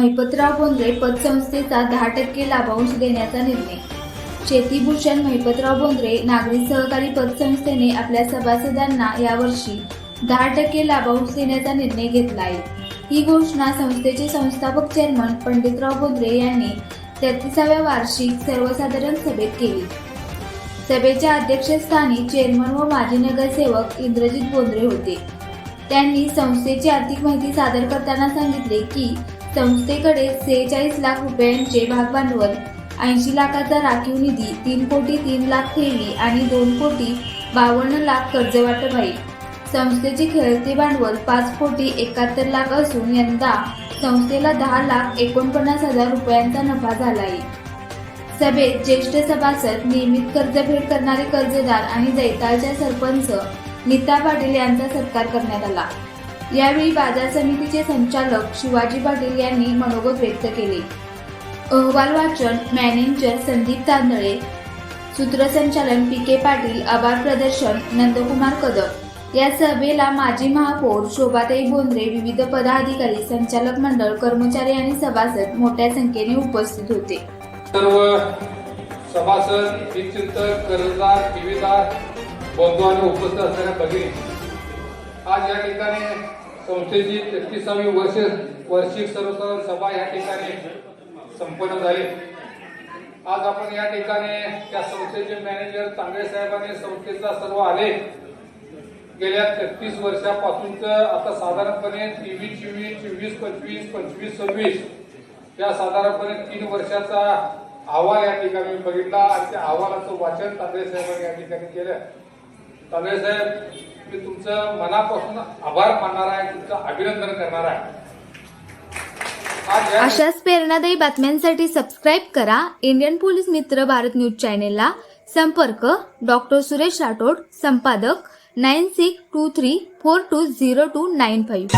महिपतराव बोंद्रे पतसंस्थेचा दहा टक्के लाभांश देण्याचा निर्णय. शेतीभूषण महिपतराव बोंद्रे नागरी सहकारी पतसंस्थेने आपल्या सभासदांना यावर्षी दहा टक्के लाभांश देण्याचा निर्णय घेतला आहे ही घोषणा संस्थेचे संस्थापक चेअरमन पंडितराव बोंद्रे यांनी तेहतीसाव्या वार्षिक सर्वसाधारण सभेत केली. सभेच्या अध्यक्षस्थानी चेअरमन व माजी नगरसेवक इंद्रजित बोंद्रे होते. त्यांनी संस्थेची आर्थिक माहिती सादर करताना सांगितले की संस्थेकडे सेहेचाळीस लाख रुपयांचे भागभांडवल ऐंशी लाखाचा राखीव निधी तीन कोटी तीन लाख ठेवी आणि दोन कोटी बावन्न लाख कर्ज वाटप आहे संस्थेचे खेळते भांडवल पाच कोटी एकाहत्तर लाख असून यंदा संस्थेला दहा लाख एकोणपन्नास हजार रुपयांचा नफा झाला आहे सभेत ज्येष्ठ सभासद नियमित कर्जफेड करणारे कर्जदार आणि जैताळच्या सरपंच नीता पाटील यांचा सत्कार करण्यात आला. यावेळी बाजार समितीचे संचालक शिवाजी पाटील यांनी मनोगत व्यक्त केले. अहवाल वाचन मॅनेजर संदीप तांदळे सूत्रसंचालन पी के पाटील आभार प्रदर्शन नंदकुमार कदम. या सभेला माजी महापौर शोभाताई बोंद्रे विविध पदाधिकारी संचालक मंडळ कर्मचारी आणि सभासद मोठ्या संख्येने उपस्थित होते. सर्व सभासद हितचिंतक कर्जदार ठेवीदार बंधू आणि उपस्थित असणाऱ्या भगिनी आज या ठिकाणी संस्थेची तेहतीसावी वर्ष वार्षिक सर्वसाधारण सभा या ठिकाणी संपन्न झाली. आज आपण या ठिकाणी त्या संस्थेचे मॅनेजर तांबे साहेबांनी संस्थेचा सर्व आलेख गेल्या तेहतीस वर्षापासूनच आता साधारणपणे तेवीस चोवीस चोवीस पंचवीस पंचवीस सव्वीस या साधारणपणे तीन वर्षाचा अहवाल या ठिकाणी बघितला आणि त्या अहवालाचं वाचन तांबे साहेबांनी या ठिकाणी केलं. तांबे साहेब मी तुमचं मनापासून आभार मानणार आहे तुमचं अभिनंदन करणार आहे. अशाच प्रेरणादायी बातम्यांसाठी सबस्क्राईब करा. इंडियन पोलीस मित्र भारत न्यूज चॅनेलला संपर्क. डॉक्टर सुरेश राठोड संपादक nine six two three four two zero two nine five